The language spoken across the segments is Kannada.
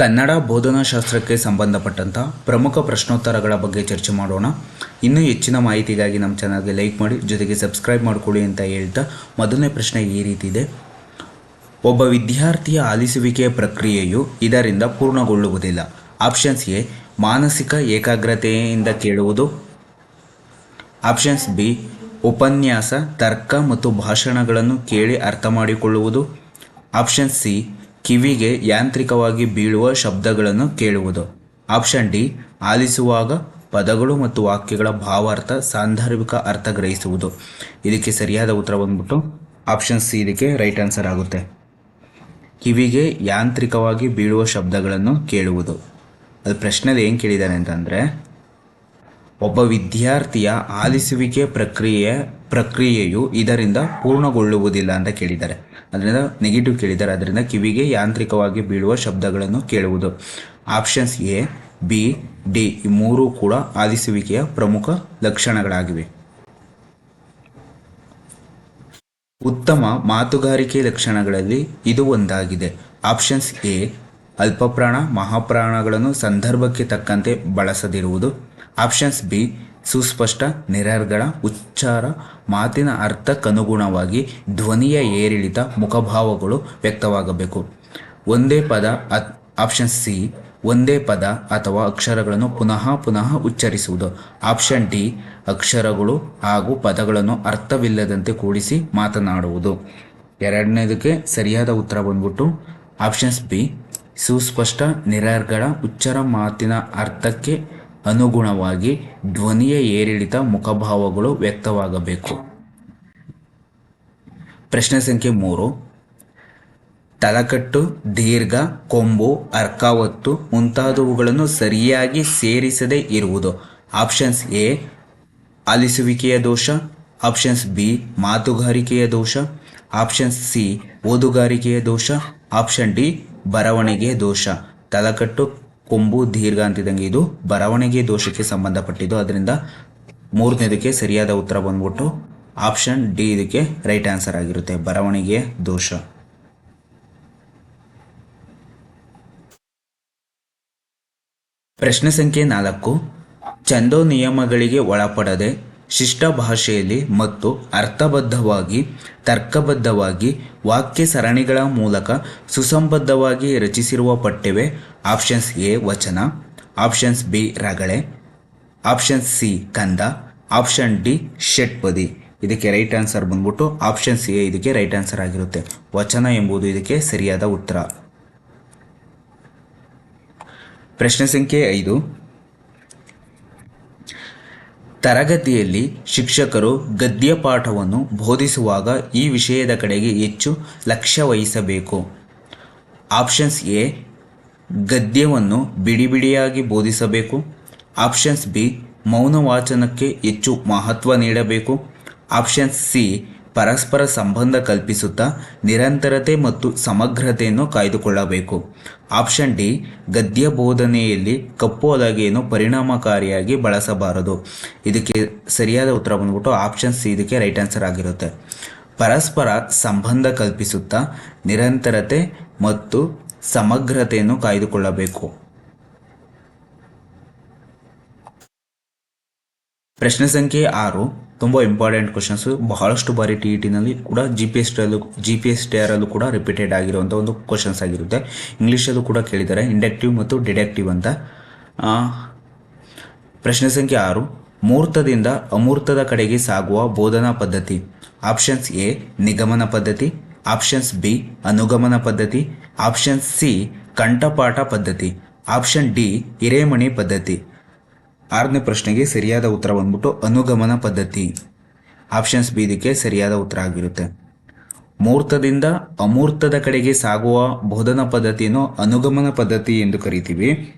ಕನ್ನಡ ಬೋಧನಾಶಾಸ್ತ್ರಕ್ಕೆ ಸಂಬಂಧಪಟ್ಟಂಥ ಪ್ರಮುಖ ಪ್ರಶ್ನೋತ್ತರಗಳ ಬಗ್ಗೆ ಚರ್ಚೆ ಮಾಡೋಣ. ಇನ್ನೂ ಹೆಚ್ಚಿನ ಮಾಹಿತಿಗಾಗಿ ನಮ್ಮ ಚಾನಲ್ಗೆ ಲೈಕ್ ಮಾಡಿ, ಜೊತೆಗೆ ಸಬ್ಸ್ಕ್ರೈಬ್ ಮಾಡಿಕೊಳ್ಳಿ ಅಂತ ಹೇಳ್ತಾ ಮೊದಲನೇ ಪ್ರಶ್ನೆ ಈ ರೀತಿ ಇದೆ. ಒಬ್ಬ ವಿದ್ಯಾರ್ಥಿಯ ಆಲಿಸುವಿಕೆಯ ಪ್ರಕ್ರಿಯೆಯು ಇದರಿಂದ ಪೂರ್ಣಗೊಳ್ಳುವುದಿಲ್ಲ. ಆಪ್ಷನ್ಸ್ ಎ, ಮಾನಸಿಕ ಏಕಾಗ್ರತೆಯಿಂದ ಕೇಳುವುದು. ಆಪ್ಷನ್ಸ್ ಬಿ, ಉಪನ್ಯಾಸ, ತರ್ಕ ಮತ್ತು ಭಾಷಣಗಳನ್ನು ಕೇಳಿ ಅರ್ಥ ಮಾಡಿಕೊಳ್ಳುವುದು ಆಪ್ಷನ್ ಸಿ ಕಿವಿಗೆ ಯಾಂತ್ರಿಕವಾಗಿ ಬೀಳುವ ಶಬ್ದಗಳನ್ನು ಕೇಳುವುದು. ಆಪ್ಷನ್ ಡಿ, ಆಲಿಸುವಾಗ ಪದಗಳು ಮತ್ತು ವಾಕ್ಯಗಳ ಭಾವಾರ್ಥ ಸಾಂದರ್ಭಿಕ ಅರ್ಥ ಗ್ರಹಿಸುವುದು. ಇದಕ್ಕೆ ಸರಿಯಾದ ಉತ್ತರ ಬಂದ್ಬಿಟ್ಟು ಆಪ್ಷನ್ ಸಿ ಇದಕ್ಕೆ ರೈಟ್ ಆನ್ಸರ್ ಆಗುತ್ತೆ. ಕಿವಿಗೆ ಯಾಂತ್ರಿಕವಾಗಿ ಬೀಳುವ ಶಬ್ದಗಳನ್ನು ಕೇಳುವುದು. ಅದು ಪ್ರಶ್ನೆಯಲ್ಲಿ ಏನು ಕೇಳಿದ್ದಾನೆ ಅಂತಂದರೆ ಒಬ್ಬ ವಿದ್ಯಾರ್ಥಿಯ ಆಲಿಸುವಿಕೆ ಪ್ರಕ್ರಿಯೆ, ಪ್ರಕ್ರಿಯೆಯು ಇದರಿಂದ ಪೂರ್ಣಗೊಳ್ಳುವುದಿಲ್ಲ ಅಂತ ಕೇಳಿದ್ದಾರೆ. ಅದರಿಂದ ನೆಗೆಟಿವ್ ಕೇಳಿದ್ದಾರೆ. ಅದರಿಂದ ಕಿವಿಗೆ ಯಾಂತ್ರಿಕವಾಗಿ ಬೀಳುವ ಶಬ್ದಗಳನ್ನು ಕೇಳುವುದು. ಆಪ್ಷನ್ಸ್ ಎ ಬಿ ಡಿ ಈ ಮೂರೂ ಕೂಡ ಆಲಿಸುವಿಕೆಯ ಪ್ರಮುಖ ಲಕ್ಷಣಗಳಾಗಿವೆ. ಉತ್ತಮ ಮಾತುಗಾರಿಕೆ ಲಕ್ಷಣಗಳಲ್ಲಿ ಇದು ಒಂದಾಗಿದೆ. ಆಪ್ಷನ್ಸ್ ಎ ಅಲ್ಪಪ್ರಾಣ, ಮಹಾಪ್ರಾಣಗಳನ್ನು ಸಂದರ್ಭಕ್ಕೆ ತಕ್ಕಂತೆ ಬಳಸದಿರುವುದು. ಆಪ್ಷನ್ಸ್ ಬಿ, ಸುಸ್ಪಷ್ಟ ನಿರರ್ಗಳ ಉಚ್ಚಾರ, ಮಾತಿನ ಅರ್ಥಕ್ಕನುಗುಣವಾಗಿ ಧ್ವನಿಯ ಏರಿಳಿತ ಮುಖಭಾವಗಳು ವ್ಯಕ್ತವಾಗಬೇಕು. ಒಂದೇ ಪದ ಆಪ್ಷನ್ ಸಿ, ಒಂದೇ ಪದ ಅಥವಾ ಅಕ್ಷರಗಳನ್ನು ಪುನಃ ಪುನಃ ಉಚ್ಚರಿಸುವುದು. ಆಪ್ಷನ್ ಡಿ, ಅಕ್ಷರಗಳು ಹಾಗೂ ಪದಗಳನ್ನು ಅರ್ಥವಿಲ್ಲದಂತೆ ಕೂಡಿಸಿ ಮಾತನಾಡುವುದು. ಎರಡನೇದಕ್ಕೆ ಸರಿಯಾದ ಉತ್ತರ ಬಂದ್ಬಿಟ್ಟು, ಆಪ್ಷನ್ಸ್ ಬಿ, ಸುಸ್ಪಷ್ಟ ನಿರರ್ಗಳ ಉಚ್ಚರ ಮಾತಿನ ಅರ್ಥಕ್ಕೆ ಅನುಗುಣವಾಗಿ ಧ್ವನಿಯ ಏರಿಳಿತ ಮುಖಭಾವಗಳು ವ್ಯಕ್ತವಾಗಬೇಕು. ಪ್ರಶ್ನೆ ಸಂಖ್ಯೆ ಮೂರು. ತಲಕಟ್ಟು, ದೀರ್ಘ, ಕೊಂಬು, ಅರ್ಕಾವತ್ತು ಮುಂತಾದವುಗಳನ್ನು ಸರಿಯಾಗಿ ಸೇರಿಸದೇ ಇರುವುದು. ಆಪ್ಷನ್ಸ್ ಎ, ಆಲಿಸುವಿಕೆಯ ದೋಷ. ಆಪ್ಷನ್ಸ್ ಬಿ, ಮಾತುಗಾರಿಕೆಯ ದೋಷ. ಆಪ್ಷನ್ಸ್ ಸಿ, ಓದುಗಾರಿಕೆಯ ದೋಷ. ಆಪ್ಷನ್ ಡಿ, ಬರವಣಿಗೆಯ ದೋಷ. ತಲಕಟ್ಟು ಕೊಂಬು ದೀರ್ಘ ಅಂತಿದ್ದಂಗೆ ಇದು ಬರವಣಿಗೆ ದೋಷಕ್ಕೆ ಸಂಬಂಧಪಟ್ಟಿದ್ದು. ಅದರಿಂದ ಮೂರನೇದಕ್ಕೆ ಸರಿಯಾದ ಉತ್ತರ ಬಂದ್ಬಿಟ್ಟು ಆಪ್ಷನ್ ಡಿ ಇದಕ್ಕೆ ರೈಟ್ ಆನ್ಸರ್ ಆಗಿರುತ್ತೆ, ಬರವಣಿಗೆ ದೋಷ. ಪ್ರಶ್ನೆ ಸಂಖ್ಯೆ ನಾಲ್ಕು, ಚಂದೋ ನಿಯಮಗಳಿಗೆ ಒಳಪಡದೆ ಶಿಷ್ಟ ಭಾಷೆಯಲ್ಲಿ ಮತ್ತು ಅರ್ಥಬದ್ಧವಾಗಿ, ತರ್ಕಬದ್ಧವಾಗಿ, ವಾಕ್ಯ ಸರಣಿಗಳ ಮೂಲಕ ಸುಸಂಬದ್ಧವಾಗಿ ರಚಿಸಿರುವ ಪಠ್ಯವೇ ಆಪ್ಷನ್ಸ್ ಎ ವಚನ, ಆಪ್ಷನ್ಸ್ ಬಿ ರಗಳೆ ಆಪ್ಷನ್ ಸಿ ಕಂದ, ಆಪ್ಷನ್ ಡಿ ಷಟ್ಪದಿ. ಇದಕ್ಕೆ ರೈಟ್ ಆನ್ಸರ್ ಬಂದ್ಬಿಟ್ಟು ಆಪ್ಷನ್ಸ್ ಎ ಇದಕ್ಕೆ ರೈಟ್ ಆನ್ಸರ್ ಆಗಿರುತ್ತೆ. ವಚನ ಎಂಬುದು ಇದಕ್ಕೆ ಸರಿಯಾದ ಉತ್ತರ. ಪ್ರಶ್ನೆ ಸಂಖ್ಯೆ ಐದು. ತರಗತಿಯಲ್ಲಿ ಶಿಕ್ಷಕರು ಗದ್ಯ ಪಾಠವನ್ನು ಬೋಧಿಸುವಾಗ ಈ ವಿಷಯದ ಕಡೆಗೆ ಹೆಚ್ಚು ಲಕ್ಷ್ಯ ವಹಿಸಬೇಕು. ಆಪ್ಷನ್ಸ್ ಎ, ಗದ್ಯವನ್ನು ಬಿಡಿ ಬಿಡಿಯಾಗಿ ಬೋಧಿಸಬೇಕು. ಆಪ್ಷನ್ಸ್ ಬಿ ಮೌನ ವಾಚನಕ್ಕೆ ಹೆಚ್ಚು ಮಹತ್ವ ನೀಡಬೇಕು. ಆಪ್ಷನ್ಸ್ ಸಿ ಪರಸ್ಪರ ಸಂಬಂಧ ಕಲ್ಪಿಸುತ್ತಾ ನಿರಂತರತೆ ಮತ್ತು ಸಮಗ್ರತೆಯನ್ನು ಕಾಯ್ದುಕೊಳ್ಳಬೇಕು. ಆಪ್ಷನ್ ಡಿ, ಗದ್ಯ ಬೋಧನೆಯಲ್ಲಿ ಕಪ್ಪು ಹಲಗೆಯನ್ನು ಪರಿಣಾಮಕಾರಿಯಾಗಿ ಬಳಸಬಾರದು. ಇದಕ್ಕೆ ಸರಿಯಾದ ಉತ್ತರ ಬಂದ್ಬಿಟ್ಟು ಆಪ್ಷನ್ ಸಿ ಇದಕ್ಕೆ ರೈಟ್ ಆನ್ಸರ್ ಆಗಿರುತ್ತೆ. ಪರಸ್ಪರ ಸಂಬಂಧ ಕಲ್ಪಿಸುತ್ತಾ ನಿರಂತರತೆ ಮತ್ತು ಸಮಗ್ರತೆಯನ್ನು ಕಾಯ್ದುಕೊಳ್ಳಬೇಕು. ಪ್ರಶ್ನೆ ಸಂಖ್ಯೆ ಆರು. ತುಂಬ ಇಂಪಾರ್ಟೆಂಟ್ ಕ್ವಶನ್ಸ್ ಬಹಳಷ್ಟು ಬಾರಿ ಟಿ ಇ ಟಿನಲ್ಲಿ ಕೂಡ ಜಿ ಪಿ ಎಸ್ ಟಿಯಲ್ಲೂ ಜಿ ಪಿ ಎಸ್ ಟಿ ಆರಲ್ಲೂ ಕೂಡ ರಿಪೀಟೆಡ್ ಆಗಿರುವಂಥ ಒಂದು ಕ್ವಶನ್ಸ್ ಆಗಿರುತ್ತೆ. ಇಂಗ್ಲೀಷಲ್ಲೂ ಕೂಡ ಕೇಳಿದ್ದಾರೆ. ಇಂಡಕ್ಟಿವ್ ಮತ್ತು ಡಿಡಕ್ಟಿವ್ ಅಂತ. ಪ್ರಶ್ನೆ ಸಂಖ್ಯೆ ಆರು. ಮೂರ್ತದಿಂದ ಅಮೂರ್ತದ ಕಡೆಗೆ ಸಾಗುವ ಬೋಧನಾ ಪದ್ಧತಿ. ಆಪ್ಷನ್ಸ್ ಎ ನಿಗಮನ ಪದ್ಧತಿ. ಆಪ್ಷನ್ಸ್ ಬಿ ಅನುಗಮನ ಪದ್ಧತಿ. ಆಪ್ಷನ್ ಸಿ ಕಂಠಪಾಠ ಪದ್ಧತಿ. ಆಪ್ಷನ್ ಡಿ ಹಿರೇಮಣಿ ಪದ್ಧತಿ. ಆರನೇ ಪ್ರಶ್ನೆಗೆ ಸರಿಯಾದ ಉತ್ತರ ಬಂದ್ಬಿಟ್ಟು ಅನುಗಮನ ಪದ್ಧತಿ. ಆಪ್ಷನ್ಸ್ ಬಿ ಸರಿಯಾದ ಉತ್ತರ ಆಗಿರುತ್ತೆ. ಮೂರ್ತದಿಂದ ಅಮೂರ್ತದ ಕಡೆಗೆ ಸಾಗುವ ಬೋಧನ ಪದ್ಧತಿಯನ್ನು ಅನುಗಮನ ಪದ್ಧತಿ ಎಂದು ಕರಿತೀವಿ.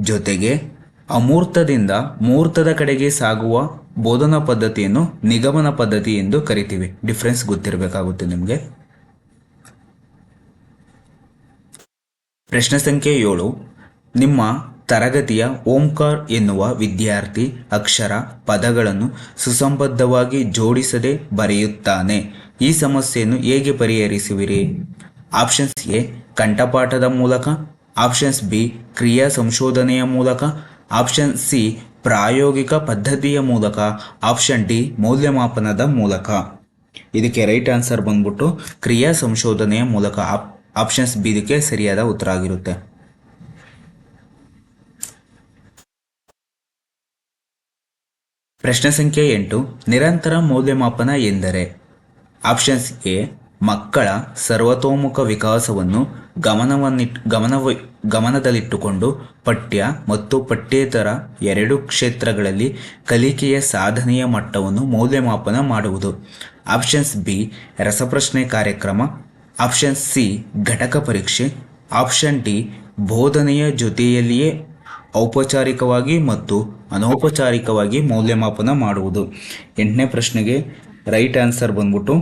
ಜೊತೆಗೆ ಅಮೂರ್ತದಿಂದ ಮೂರ್ತದ ಕಡೆಗೆ ಸಾಗುವ ಬೋಧನಾ ಪದ್ಧತಿಯನ್ನು ನಿಗಮನ ಪದ್ಧತಿ ಎಂದು ಕರಿತೀವಿ. ಡಿಫ್ರೆನ್ಸ್ ಗೊತ್ತಿರಬೇಕಾಗುತ್ತೆ ನಿಮಗೆ. ಪ್ರಶ್ನೆ ಸಂಖ್ಯೆ ಏಳು. ನಿಮ್ಮ ತರಗತಿಯ ಓಂಕಾರ್ ಎನ್ನುವ ವಿದ್ಯಾರ್ಥಿ ಅಕ್ಷರ ಪದಗಳನ್ನು ಸುಸಂಬದ್ಧವಾಗಿ ಜೋಡಿಸದೆ ಬರೆಯುತ್ತಾನೆ. ಈ ಸಮಸ್ಯೆಯನ್ನು ಹೇಗೆ ಪರಿಹರಿಸುವಿರಿ? ಆಪ್ಷನ್ಸ್ ಎ ಕಂಠಪಾಠದ ಮೂಲಕ. ಆಪ್ಷನ್ಸ್ ಬಿ ಕ್ರಿಯಾ ಸಂಶೋಧನೆಯ ಮೂಲಕ. ಆಪ್ಷನ್ ಸಿ ಪ್ರಾಯೋಗಿಕ ಪದ್ಧತಿಯ ಮೂಲಕ. ಆಪ್ಷನ್ ಡಿ ಮೌಲ್ಯಮಾಪನದ ಮೂಲಕ. ಇದಕ್ಕೆ ರೈಟ್ ಆನ್ಸರ್ ಬಂದ್ಬಿಟ್ಟು ಕ್ರಿಯಾ ಸಂಶೋಧನೆಯ ಮೂಲಕ. ಆಪ್- ಆಪ್ಷನ್ಸ್ ಬಿ ಇದಕ್ಕೆ ಸರಿಯಾದ ಉತ್ತರ ಆಗಿರುತ್ತೆ. ಪ್ರಶ್ನೆ ಸಂಖ್ಯೆ ಎಂಟು, ನಿರಂತರ ಮೌಲ್ಯಮಾಪನ ಎಂದರೆ? ಆಪ್ಷನ್ಸ್ ಎ ಮಕ್ಕಳ ಸರ್ವತೋಮುಖ ವಿಕಾಸವನ್ನು ಗಮನವನ್ನಿಟ್, ಗಮನವ, ಗಮನದಲ್ಲಿಟ್ಟುಕೊಂಡು ಪಠ್ಯ ಮತ್ತು ಪಠ್ಯೇತರ ಎರಡು ಕ್ಷೇತ್ರಗಳಲ್ಲಿ ಕಲಿಕೆಯ ಸಾಧನೆಯ ಮಟ್ಟವನ್ನು ಮೌಲ್ಯಮಾಪನ ಮಾಡುವುದು. ಆಪ್ಷನ್ಸ್ ಬಿ ರಸಪ್ರಶ್ನೆ ಕಾರ್ಯಕ್ರಮ. ಆಪ್ಷನ್ ಸಿ ಘಟಕ ಪರೀಕ್ಷೆ. ಆಪ್ಷನ್ ಡಿ ಬೋಧನೆಯ ಜೊತೆಯಲ್ಲಿಯೇ ಔಪಚಾರಿಕವಾಗಿ ಮತ್ತು ಅನೌಪಚಾರಿಕವಾಗಿ ಮೌಲ್ಯಮಾಪನ ಮಾಡುವುದು. ಎಂಟನೇ ಪ್ರಶ್ನೆಗೆ ರೈಟ್ ಆನ್ಸರ್ ಬಂದ್ಬಿಟ್ಟು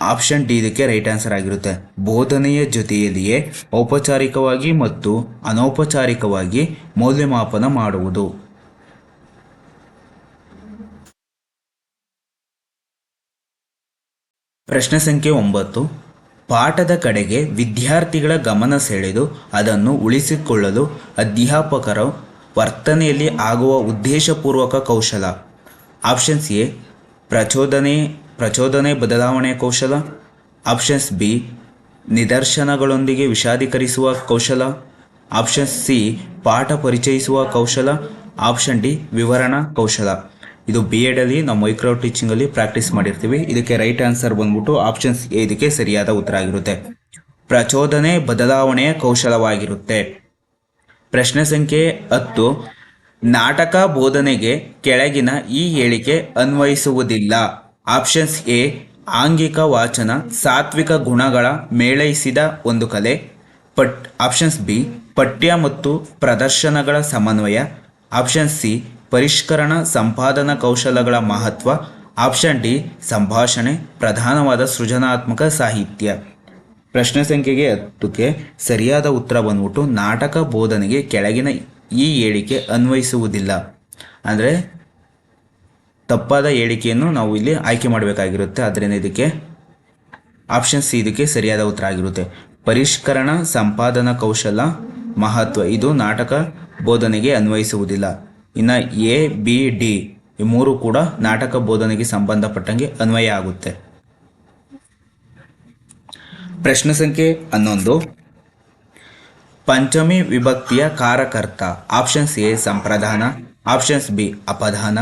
ಆಪ್ಷನ್ ಡಿ ಇದಕ್ಕೆ ರೈಟ್ ಆನ್ಸರ್ ಆಗಿರುತ್ತೆ. ಬೋಧನೆಯ ಜೊತೆಯಲ್ಲಿಯೇ ಔಪಚಾರಿಕವಾಗಿ ಮತ್ತು ಅನೌಪಚಾರಿಕವಾಗಿ ಮೌಲ್ಯಮಾಪನ ಮಾಡುವುದು. ಪ್ರಶ್ನೆ ಸಂಖ್ಯೆ ಒಂಬತ್ತು. ಪಾಠದ ಕಡೆಗೆ ವಿದ್ಯಾರ್ಥಿಗಳ ಗಮನ ಸೆಳೆದು ಅದನ್ನು ಉಳಿಸಿಕೊಳ್ಳಲು ಅಧ್ಯಾಪಕರ ವರ್ತನೆಯಲ್ಲಿ ಆಗುವ ಉದ್ದೇಶಪೂರ್ವಕ ಕೌಶಲ. ಆಪ್ಷನ್ಸ್ ಎ, ಪ್ರಚೋದನೆ ಪ್ರಚೋದನೆ ಬದಲಾವಣೆ ಕೌಶಲ. ಆಪ್ಷನ್ಸ್ ಬಿ, ನಿದರ್ಶನಗಳೊಂದಿಗೆ ವಿಷಾದೀಕರಿಸುವ ಕೌಶಲ. ಆಪ್ಷನ್ ಸಿ, ಪಾಠ ಪರಿಚಯಿಸುವ ಕೌಶಲ. ಆಪ್ಷನ್ ಡಿ, ವಿವರಣಾ ಕೌಶಲ. ಇದು ಬಿ ಎಡಲ್ಲಿ ನಾವು ಮೈಕ್ರೋ ಟೀಚಿಂಗಲ್ಲಿ ಪ್ರಾಕ್ಟೀಸ್ ಮಾಡಿರ್ತೀವಿ. ಇದಕ್ಕೆ ರೈಟ್ ಆನ್ಸರ್ ಬಂದ್ಬಿಟ್ಟು ಆಪ್ಷನ್ಸ್ ಎ ಇದಕ್ಕೆ ಸರಿಯಾದ ಉತ್ತರ ಆಗಿರುತ್ತೆ. ಪ್ರಚೋದನೆ ಬದಲಾವಣೆಯ ಕೌಶಲವಾಗಿರುತ್ತೆ. ಪ್ರಶ್ನೆ ಸಂಖ್ಯೆ ಹತ್ತು. ನಾಟಕ ಬೋಧನೆಗೆ ಕೆಳಗಿನ ಈ ಹೇಳಿಕೆ ಅನ್ವಯಿಸುವುದಿಲ್ಲ. ಆಪ್ಷನ್ಸ್ ಎ, ಆಂಗಿಕ ವಾಚನ, ಸಾತ್ವಿಕ ಗುಣಗಳ ಮೇಳೈಸಿದ ಒಂದು ಕಲೆ. ಪಟ್ ಆಪ್ಷನ್ಸ್ ಬಿ, ಪಠ್ಯ ಮತ್ತು ಪ್ರದರ್ಶನಗಳ ಸಮನ್ವಯ. ಆಪ್ಷನ್ ಸಿ ಪರಿಷ್ಕರಣ ಸಂಪಾದನಾ ಕೌಶಲಗಳ ಮಹತ್ವ, ಆಪ್ಷನ್ ಡಿ, ಸಂಭಾಷಣೆ, ಪ್ರಧಾನವಾದ ಸೃಜನಾತ್ಮಕ ಸಾಹಿತ್ಯ. ಪ್ರಶ್ನೆ ಸಂಖ್ಯೆಗೆ ಹತ್ತಕ್ಕೆ ಸರಿಯಾದ ಉತ್ತರ ಬಂದ್ಬಿಟ್ಟು ನಾಟಕ ಬೋಧನೆಗೆ ಕೆಳಗಿನ ಈ ಹೇಳಿಕೆ ಅನ್ವಯಿಸುವುದಿಲ್ಲ. ಅಂದರೆ ತಪ್ಪಾದ ಹೇಳಿಕೆಯನ್ನು ನಾವು ಇಲ್ಲಿ ಆಯ್ಕೆ ಮಾಡಬೇಕಾಗಿರುತ್ತೆ. ಅದರಿಂದ ಇದಕ್ಕೆ ಆಪ್ಷನ್ ಸಿ ಇದಕ್ಕೆ ಸರಿಯಾದ ಉತ್ತರ ಆಗಿರುತ್ತೆ. ಪರಿಷ್ಕರಣ ಸಂಪಾದನಾ ಕೌಶಲ ಮಹತ್ವ. ಇದು ನಾಟಕ ಬೋಧನೆಗೆ ಅನ್ವಯಿಸುವುದಿಲ್ಲ. ಇನ್ನು ಎ, ಬಿ, ಡಿ ಈ ಮೂರು ಕೂಡ ನಾಟಕ ಬೋಧನೆಗೆ ಸಂಬಂಧಪಟ್ಟಂಗೆ ಅನ್ವಯ ಆಗುತ್ತೆ. ಪ್ರಶ್ನೆ ಸಂಖ್ಯೆ ಹನ್ನೊಂದು. ಪಂಚಮಿ ವಿಭಕ್ತಿಯ ಕಾರಕರ್ತ. ಆಪ್ಷನ್ಸ್ ಎ ಸಂಪ್ರದಾನ ಆಪ್ಷನ್ಸ್ ಬಿ, ಅಪಧಾನ.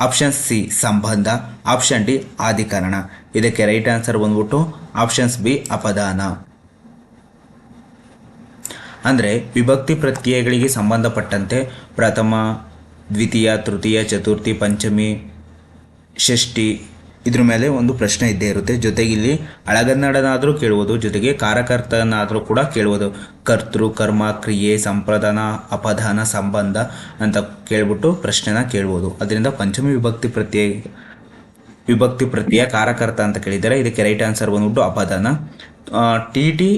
ಆಪ್ಷನ್ ಸಿ, ಸಂಬಂಧ. ಆಪ್ಷನ್ ಡಿ ಆದಿಕರಣ ಇದಕ್ಕೆ ರೈಟ್ ಆನ್ಸರ್ ಬಂದ್ಬಿಟ್ಟು ಆಪ್ಷನ್ಸ್ ಬಿ ಅಪದಾನ ಅಂದರೆ ವಿಭಕ್ತಿ ಪ್ರತ್ಯಯಗಳಿಗೆ ಸಂಬಂಧಪಟ್ಟಂತೆ ಪ್ರಥಮ, ದ್ವಿತೀಯ, ತೃತೀಯ, ಚತುರ್ಥಿ, ಪಂಚಮಿ, ಷಷ್ಠಿ ಇದ್ರ ಮೇಲೆ ಒಂದು ಪ್ರಶ್ನೆ ಇದ್ದೇ ಇರುತ್ತೆ. ಜೊತೆಗೆ ಇಲ್ಲಿ ಅಳಗನ್ನಡನಾದರೂ ಕೇಳುವುದು ಜೊತೆಗೆ ಕಾರಕರ್ತನಾದರೂ ಕೂಡ ಕೇಳುವುದು ಕರ್ತೃ, ಕರ್ಮ, ಕ್ರಿಯೆ, ಸಂಪ್ರದಾನ, ಅಪಧಾನ, ಸಂಬಂಧ ಅಂತ ಕೇಳ್ಬಿಟ್ಟು ಪ್ರಶ್ನೆನ ಕೇಳ್ಬೋದು. ಅದರಿಂದ ಪಂಚಮಿ ವಿಭಕ್ತಿ ಪ್ರತ್ಯಯ ವಿಭಕ್ತಿ ಪ್ರತ್ಯಯ ಕಾರಕರ್ತ ಅಂತ ಕೇಳಿದ್ದಾರೆ. ಇದಕ್ಕೆ ರೈಟ್ ಆನ್ಸರ್ ಬಂದ್ಬಿಟ್ಟು ಅಪಧಾನ. ಟಿ ಟಿ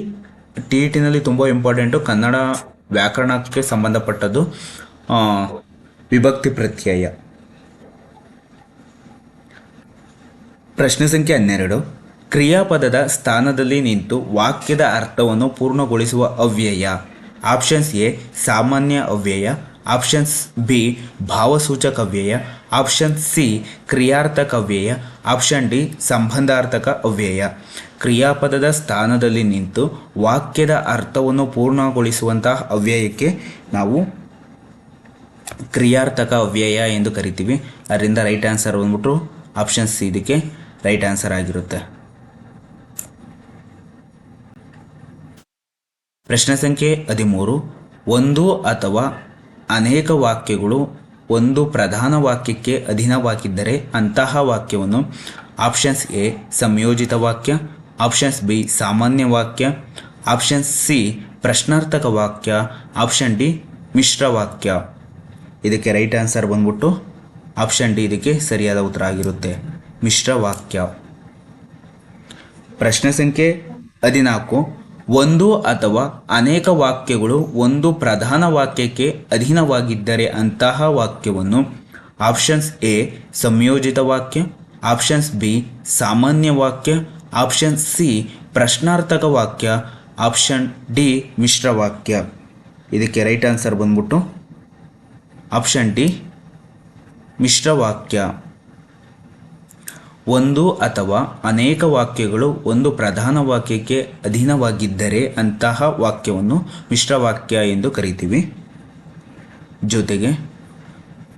ಟಿ ಟಿನಲ್ಲಿ ತುಂಬ ಇಂಪಾರ್ಟೆಂಟು ಕನ್ನಡ ವ್ಯಾಕರಣಕ್ಕೆ ಸಂಬಂಧಪಟ್ಟದ್ದು ವಿಭಕ್ತಿ ಪ್ರತ್ಯಯ. ಪ್ರಶ್ನೆ ಸಂಖ್ಯೆ ಹನ್ನೆರಡು. ಕ್ರಿಯಾಪದದ ಸ್ಥಾನದಲ್ಲಿ ನಿಂತು ವಾಕ್ಯದ ಅರ್ಥವನ್ನು ಪೂರ್ಣಗೊಳಿಸುವ ಅವ್ಯಯ. ಆಪ್ಷನ್ಸ್ ಎ ಸಾಮಾನ್ಯ ಅವ್ಯಯ. ಆಪ್ಷನ್ಸ್ ಬಿ ಭಾವಸೂಚಕ ವ್ಯಯ ಆಪ್ಷನ್ ಸಿ ಕ್ರಿಯಾರ್ಥಕ ವ್ಯಯ ಆಪ್ಷನ್ ಡಿ ಸಂಬಂಧಾರ್ಥಕ ಅವ್ಯಯ ಕ್ರಿಯಾಪದದ ಸ್ಥಾನದಲ್ಲಿ ನಿಂತು ವಾಕ್ಯದ ಅರ್ಥವನ್ನು ಪೂರ್ಣಗೊಳಿಸುವಂತಹ ಅವ್ಯಯಕ್ಕೆ ನಾವು ಕ್ರಿಯಾರ್ಥಕ ಅವ್ಯಯ ಎಂದು ಕರಿತೀವಿ. ಅದರಿಂದ ರೈಟ್ ಆನ್ಸರ್ ಬಂದ್ಬಿಟ್ಟು ಆಪ್ಷನ್ ಸಿ ಇದಕ್ಕೆ ರೈಟ್ ಆನ್ಸರ್ ಆಗಿರುತ್ತೆ. ಪ್ರಶ್ನೆ ಸಂಖ್ಯೆ ಹದಿಮೂರು. ಒಂದು ಅಥವಾ ಅನೇಕ ವಾಕ್ಯಗಳು ಒಂದು ಪ್ರಧಾನ ವಾಕ್ಯಕ್ಕೆ ಅಧೀನವಾಗಿದ್ದರೆ ಅಂತಹ ವಾಕ್ಯವನ್ನು ಆಪ್ಷನ್ಸ್ ಎ ಸಂಯೋಜಿತ ವಾಕ್ಯ, ಆಪ್ಷನ್ಸ್ ಬಿ ಸಾಮಾನ್ಯ ವಾಕ್ಯ, ಆಪ್ಷನ್ಸ್ ಸಿ ಪ್ರಶ್ನಾರ್ಥಕ ವಾಕ್ಯ, ಆಪ್ಷನ್ ಡಿ ಮಿಶ್ರ ವಾಕ್ಯ. ಇದಕ್ಕೆ ರೈಟ್ ಆನ್ಸರ್ ಬಂದ್ಬಿಟ್ಟು ಆಪ್ಷನ್ ಡಿ ಇದಕ್ಕೆ ಸರಿಯಾದ ಉತ್ತರ ಆಗಿರುತ್ತೆ. ಮಿಶ್ರ ವಾಕ್ಯ. ಪ್ರಶ್ನೆ ಸಂಖ್ಯೆ ಹದಿನಾಲ್ಕು. ಒಂದು ಅಥವಾ ಅನೇಕ ವಾಕ್ಯಗಳು ಒಂದು ಪ್ರಧಾನ ವಾಕ್ಯಕ್ಕೆ ಅಧೀನವಾಗಿದ್ದರೆ ಅಂತಹ ವಾಕ್ಯವನ್ನು ಆಪ್ಷನ್ಸ್ ಎ ಸಂಯೋಜಿತ ವಾಕ್ಯ, ಆಪ್ಷನ್ಸ್ ಬಿ ಸಾಮಾನ್ಯ ವಾಕ್ಯ ಆಪ್ಷನ್ ಸಿ ಪ್ರಶ್ನಾರ್ಥಕ ವಾಕ್ಯ, ಆಪ್ಷನ್ ಡಿ ಮಿಶ್ರ ವಾಕ್ಯ. ಇದಕ್ಕೆ ರೈಟ್ ಆನ್ಸರ್ ಬಂದ್ಬಿಟ್ಟು ಆಪ್ಷನ್ ಡಿ ಮಿಶ್ರ ವಾಕ್ಯ. ಒಂದು ಅಥವಾ ಅನೇಕ ವಾಕ್ಯಗಳು ಒಂದು ಪ್ರಧಾನ ವಾಕ್ಯಕ್ಕೆ ಅಧೀನವಾಗಿದ್ದರೆ ಅಂತಹ ವಾಕ್ಯವನ್ನು ಮಿಶ್ರವಾಕ್ಯ ಎಂದು ಕರಿತೀವಿ. ಜೊತೆಗೆ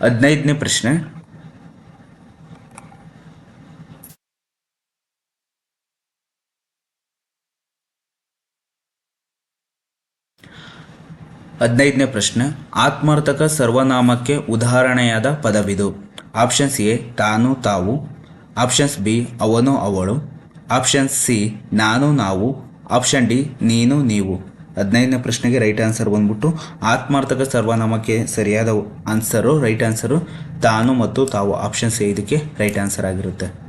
ಹದಿನೈದನೇ ಪ್ರಶ್ನೆ. ಹದಿನೈದನೇ ಪ್ರಶ್ನೆ. ಆತ್ಮಾರ್ಥಕ ಸರ್ವನಾಮಕ್ಕೆ ಉದಾಹರಣೆಯಾದ ಪದವಿದು. ಆಪ್ಷನ್ಸ್ ಎ, ತಾನು, ತಾವು. ಆಪ್ಷನ್ಸ್ ಬಿ ಅವನು ಅವಳು. ಆಪ್ಷನ್ ಸಿ ನಾನು ನಾವು. ಆಪ್ಷನ್ ಡಿ ನೀನು ನೀವು. ಹದಿನೈದನೇ ಪ್ರಶ್ನೆಗೆ ರೈಟ್ ಆನ್ಸರ್ ಬಂದ್ಬಿಟ್ಟು, ಆತ್ಮಾರ್ಥಕ ಸರ್ವನಾಮಕ್ಕೆ ಸರಿಯಾದ ಆನ್ಸರು ರೈಟ್ ಆನ್ಸರು ತಾನು ಮತ್ತು ತಾವು. ಆಪ್ಷನ್ ಸಿ ಇದಕ್ಕೆ ರೈಟ್ ಆನ್ಸರ್ ಆಗಿರುತ್ತೆ.